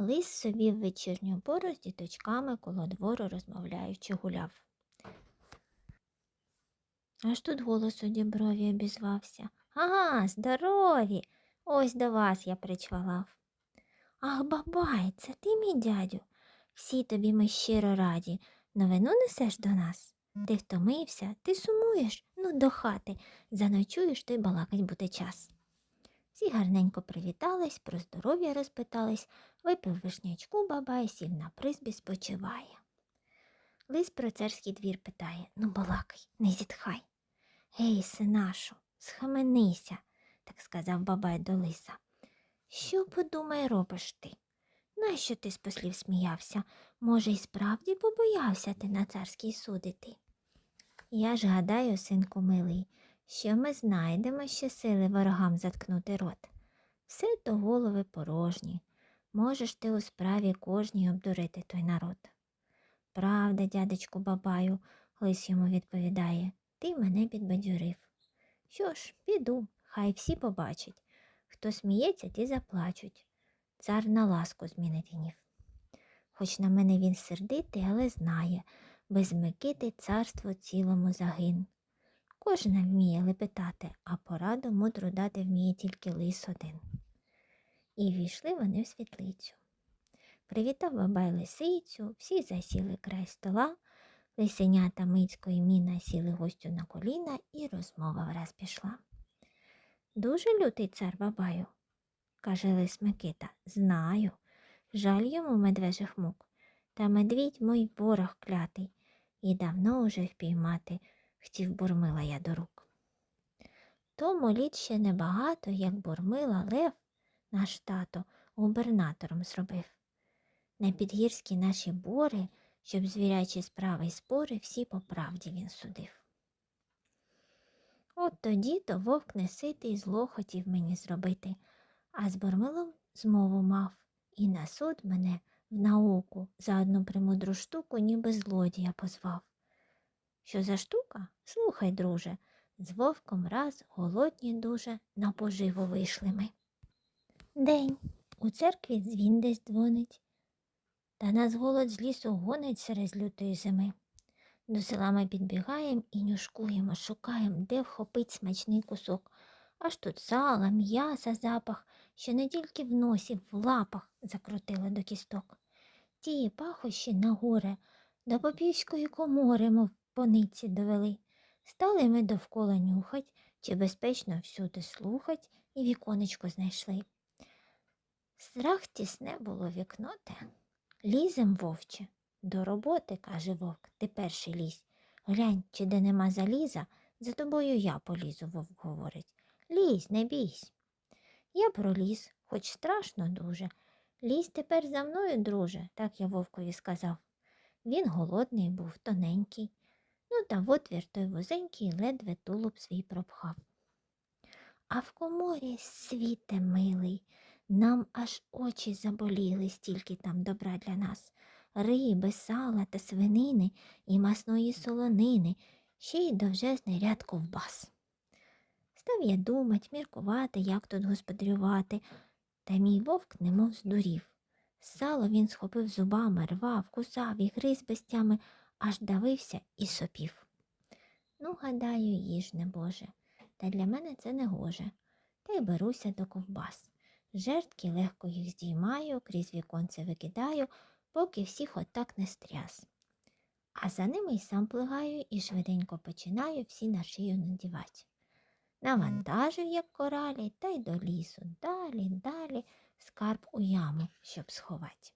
Лис собі в вечірню пору з діточками коло двору розмовляючи гуляв. Аж тут голос у діброві обізвався. Ага, здорові! Ось до вас я причвалав. Ах, бабай, це ти, мій дядю. Всі тобі ми щиро раді. Новину несеш до нас? Ти втомився, ти сумуєш, ну до хати. Заночуєш, й балакать буде час. Всі гарненько привітались, про здоров'я розпитались, випив вишнячку бабай, сів на призбі, спочиває. Лис про царський двір питає Ну, балакай, не зітхай. Гей, синашу, схаменися, так сказав бабай до лиса. Що подумай, робиш ти? Нащо ти з послів сміявся? Може, й справді побоявся ти на царський суд іти? Я ж гадаю, синку милий, що ми знайдемо ще сили ворогам заткнути рот. Все то голови порожні. Можеш ти у справі кожній обдурити той народ. Правда, дядечку бабаю, лис йому відповідає, ти мене підбадьорив. Що ж, піду, хай всі побачать. Хто сміється, ті заплачуть. Цар на ласку змінить гнів. Хоч на мене він сердитий, але знає, без Микити царство цілому загин. Кожна вміє лепетати, а пораду мудру дати вміє тільки лис один. І війшли вони в світлицю. Привітав бабай лисицю, всі засіли край стола, лисенята Мицько і Міна сіли гостю на коліна, і розмова враз пішла. Дуже лютий цар бабаю, каже лис Микита. Знаю. Жаль йому медвежих мук. Та медвідь мой ворог клятий, і давно уже впіймати хотів бурмила я до рук. Тому літ ще небагато, як бурмила Лев, наш тато, губернатором зробив. На підгірські наші бори, щоб звірячі справи й спори, всі по правді він судив. От тоді то вовк неситий зло хотів мені зробити, а з Бурмилом змову мав, і на суд мене в науку за одну премудру штуку, ніби злодія позвав. Що за штука? Слухай, друже, з вовком раз голодні дуже на поживу вийшли ми. День у церкві дзвін десь дзвонить, та нас голод з лісу гонить серед лютої зими. До села ми підбігаємо і нюшкуємо, шукаємо, де вхопить смачний кусок. Аж тут сала, м'яса, запах, що не тільки в носі, в лапах закрутили до кісток. Ті пахощі на горе, до попівської комори, мов пониці довели. Стали ми довкола нюхать, чи безпечно всюди слухать, і віконечко знайшли. Страх тісне було вікно те. Лізем, вовче, до роботи, каже вовк, ти перший лізь. Глянь, чи де нема заліза, за тобою я полізу, вовк говорить. Лізь, не бійсь. Я проліз, хоч страшно дуже. Лізь тепер за мною, друже, так я вовкові сказав. Він голодний був, тоненький. Ну, та отвір той вузенький ледве тулуб свій пропхав. А в коморі світе милий, нам аж очі заболіли, стільки там добра для нас. Риби, сала та свинини і масної солонини, ще й довжезний ряд ковбас. Став я думать, міркувати, як тут господарювати, та мій вовк немов здурів. Сало він схопив зубами, рвав, кусав і гриз безтями, аж давився і сопів. Ну, гадаю, їж не Боже, та для мене це не гоже. Та й беруся до ковбас. Жертки легко їх здіймаю, крізь віконце викидаю, поки всіх отак не стряс. А за ними й сам плигаю і швиденько починаю всі на шию надівать. Навантажив, як коралі, та й до лісу, далі, далі, скарб у яму, щоб сховать.